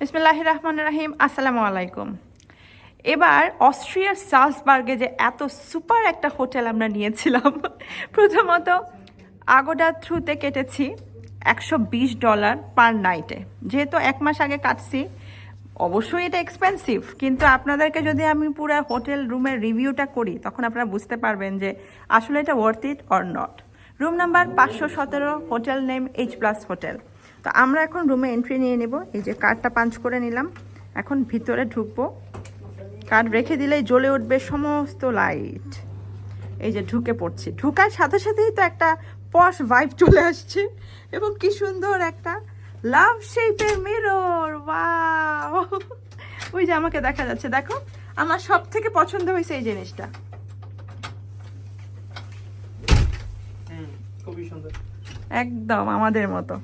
বিসমিল্লাহ রহমান রাহিম আসসালামু আলাইকুম। এবার অস্ট্রিয়ার সালসবার্গে যে এত সুপার একটা হোটেল আমরা নিয়েছিলাম, প্রথমত আগোডার থ্রুতে কেটেছি একশো বিশ ডলার পার নাইটে। যেহেতু এক মাস আগে কাটছি, অবশ্যই এটা এক্সপেন্সিভ কিন্তু আপনাদেরকে যদি আমি পুরো হোটেল রুমের রিভিউটা করি, তখন আপনারা বুঝতে পারবেন যে আসলে এটা worth it or not room number পাঁচশো সতেরো, hotel name H plus hotel. তো আমরা এখন রুমে এন্ট্রি নিয়ে নেব। এই যে কার্ডটা পাঞ্চ করে নিলাম। এখন ভিতরে ঢুকবো। কার্ড রেখে দিলেই জ্বলে উঠবে সমস্ত লাইট এই যে ঢুকে পড়ছি। ঢুকার সাথে সাথেই তো একটা পশ ভাইব চলে আসছে। এবং কি সুন্দর একটা লাভ শেপের মিরর ওয়াও ওই যে আমাকে দেখা যাচ্ছে। দেখো আমার সব থেকে পছন্দ হয়েছে এই জিনিসটা। খুবই সুন্দর। একদম আমাদের মতো।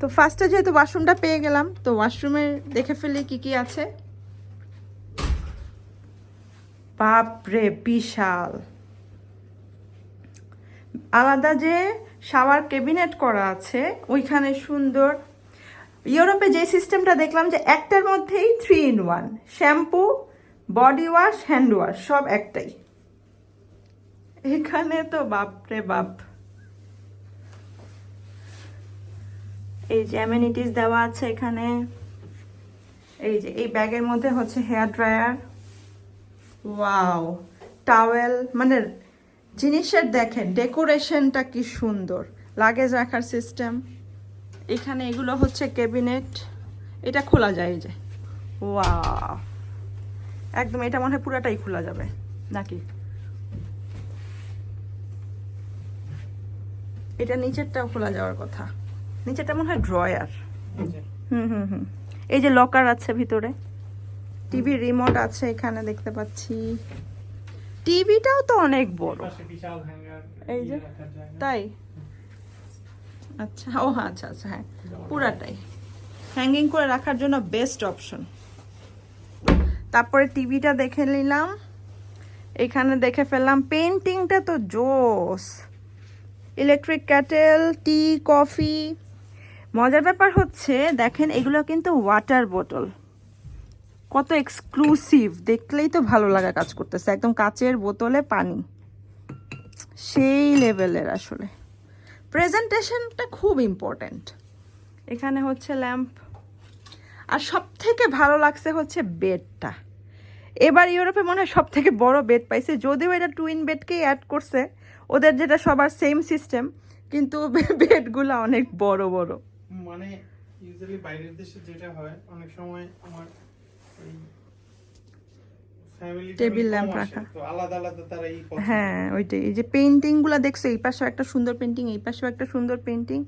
তো ফার্স্টে যেহেতু ওয়াশরুমটা পেয়ে গেলাম, তো ওয়াশরুমে দেখে ফেলি কি কি আছে। বাপরে, বিশাল। আলাদা যে শাওয়ার ক্যাবিনেট করা আছে, ওইখানে সুন্দর। ইউরোপে যে সিস্টেমটা দেখলাম যে একটার মধ্যেই three in one shampoo body wash hand wash সব একটাই। এখানে তো বাপরে বাপ। এই যে অ্যামেনিটিস দেওয়া আছে এখানে। এই যে, এই ব্যাগের মধ্যে হচ্ছে হেয়ার ড্রায়ার ওয়াও টাওয়েল মানে জিনিসের দেখেন ডেকোরেশনটা কি সুন্দর। লাগেজ রাখার সিস্টেম এখানে এগুলো হচ্ছে ক্যাবিনেট এটা খোলা যায় এই যে। ওয়াও একদম, এটা মনে হয় পুরাটাই খোলা যাবে। নাকি? এটা নিচেরটাও খোলা যাওয়ার কথা। নিচেরটা মনে হয় ড্রয়ার। হুম হুম হুম। এই যে লকার আছে ভিতরে। টিভি রিমোট আছে এখানে দেখতে পাচ্ছি। টিভিটাও তো অনেক বড়। এই যে, তাই? আচ্ছা ও হ্যাঁ আচ্ছা আচ্ছা হ্যাঁ পুরাটাই। হ্যাঙ্গিং করে রাখার জন্য বেস্ট অপশন তারপরে টিভিটা দেখে নিলাম। এখানে দেখে ফেললাম পেন্টিংটা তো জোস। ইলেকট্রিক ক্যাটেল টি কফি মজার ব্যাপার হচ্ছে, দেখেন, এগুলো কিন্তু ওয়াটার বোতল কত এক্সক্লুসিভ দেখলেই তো ভালো লাগা কাজ করতেছে। একদম কাচের বোতলে পানি। সেই লেভেলের আসলে। প্রেজেন্টেশনটা খুব ইম্পর্ট্যান্ট এখানে হচ্ছে ল্যাম্প আর সব থেকে ভালো লাগছে হচ্ছে বেডটা এবার ইউরোপে মনে হয় সব থেকে বড় বেড পাইছে। যদিও এটা টুইন বেডকেই অ্যাড করছে, ওদের যেটা সবার সেম সিস্টেম কিন্তু বেডগুলো অনেক বড় বড়। মানে ইউজুয়ালি বাইরের দেশে যেটা হয় অনেক সময় আমার ফ্যামিলি Table রাখা। হ্যাঁ ওইটাই। এই যে পেন্টিংগুলো দেখছ এই পাশেও একটা সুন্দর পেন্টিং এই পাশেও একটা সুন্দর পেন্টিং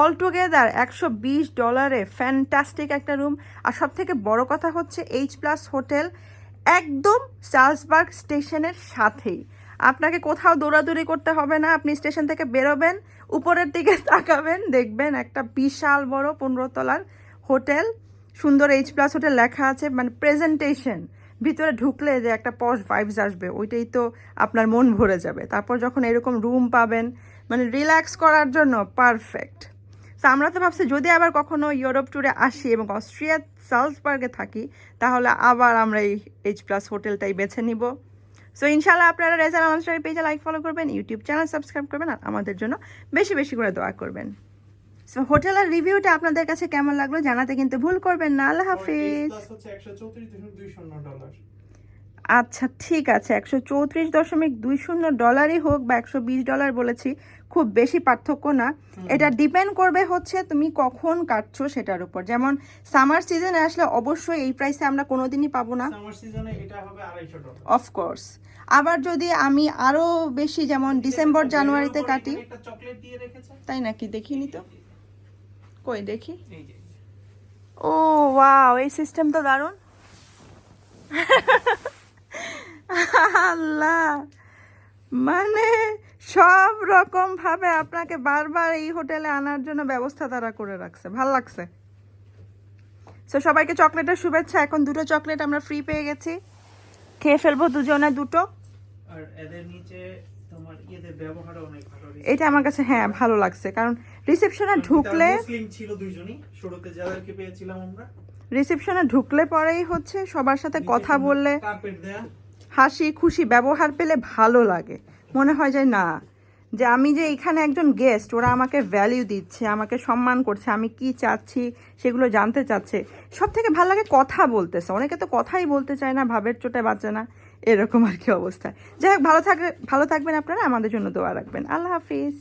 অল টুগেদার একশো বিশ ডলারে ফ্যান্টাস্টিক একটা রুম আর সব থেকে বড় কথা হচ্ছে এইচ প্লাস হোটেল একদম চার্লসবার্গ স্টেশনের সাথেই। আপনাকে কোথাও দৌড়াদৌড়ি করতে হবে না, আপনি স্টেশন থেকে বেরোবেন, উপরের দিকে তাকাবেন, দেখবেন একটা বিশাল বড় পনেরো তলার হোটেল, সুন্দর এইচ প্লাস হোটেল লেখা আছে মানে প্রেজেন্টেশন ভিতরে ঢুকলে যে একটা পশ ভাইবস আসবে, ওইটাই তো আপনার মন ভরে যাবে। তারপর যখন এরকম রুম পাবেন মানে রিল্যাক্স করার জন্য পারফেক্ট তো আমরা তো ভাবছি যদি আবার কখনো ইউরোপ ট্যুরে আসি এবং অস্ট্রিয়া সালসবার্গে থাকি, তাহলে আবার আমরা এই এইচ প্লাস হোটেলটাই বেছে নিব। সো ইনশাল্লাহ আপনারা রেজাল আমার পেজে লাইক ফলো করবেন ইউটিউব চ্যানেল সাবস্ক্রাইব করবেন আর আমাদের জন্য বেশি বেশি করে দোয়া করবেন। সো হোটেলের রিভিউটা আপনাদের কাছে কেমন লাগল জানাতে কিন্তু ভুল করবেন না। আল্লাহ হাফিজ। আচ্ছা ঠিক আছে। একশো চৌত্রিশ দশমিক দুই শূন্য ডলারই হোক বা একশো বিশ ডলার বলেছি খুব বেশি পার্থক্য না। এটা ডিপেন্ড করবে হচ্ছে তুমি কখন কাটছো সেটার উপর। যেমন সামার সিজনে আসলে অবশ্যই এই প্রাইসে আমরা কোনোদিনই পাবো না। অফকোর্স আবার যদি আমি আরও বেশি যেমন ডিসেম্বর জানুয়ারিতে কাটি। তাই নাকি? দেখিনি তো। কই দেখি? ও ওয়াও এই সিস্টেম তো দারুণ। আল্লাহ মানে সব রকম ভাবে আপনাকে বারবার এই হোটেলে আনার জন্য ব্যবস্থা তারা করে রাখছে। ভালো লাগছে। তো সবাইকে চকলেটের শুভেচ্ছা। এখন দুটো চকলেট আমরা ফ্রি পেয়ে গেছি। খেয়ে ফেলব দুজনে দুটো। আর এদের নিচে তোমার ইয়েদের ব্যবহার অনেক ভালো। এটা আমার কাছে হ্যাঁ ভালো লাগছে। কারণ রিসেপশনে ঢুকলে মুসলিম ছিল দুইজনই। শুরুতে যাদেরকে পেয়েছিলাম আমরা। রিসেপশনে ঢুকলে পরেই হচ্ছে সবার সাথে কথা বললে হাসি খুশি ব্যবহার পেলে ভালো লাগে। মনে হয় যে না, যে আমি যে এখানে একজন গেস্ট ওরা আমাকে ভ্যালিউ দিচ্ছে, আমাকে সম্মান করছে, আমি কি চাচ্ছি সেগুলো জানতে চাচ্ছে। সব থেকে ভালো লাগে কথা বলতেছে। অনেকে তো কথাই বলতে চায় না, ভাবের চোটে বাঁচে না। এরকম আর কি অবস্থা। যাই হোক, ভালো থাকবে ভালো থাকবেন আপনারা, আমাদের জন্য দোয়া রাখবেন। আল্লাহ হাফিজ।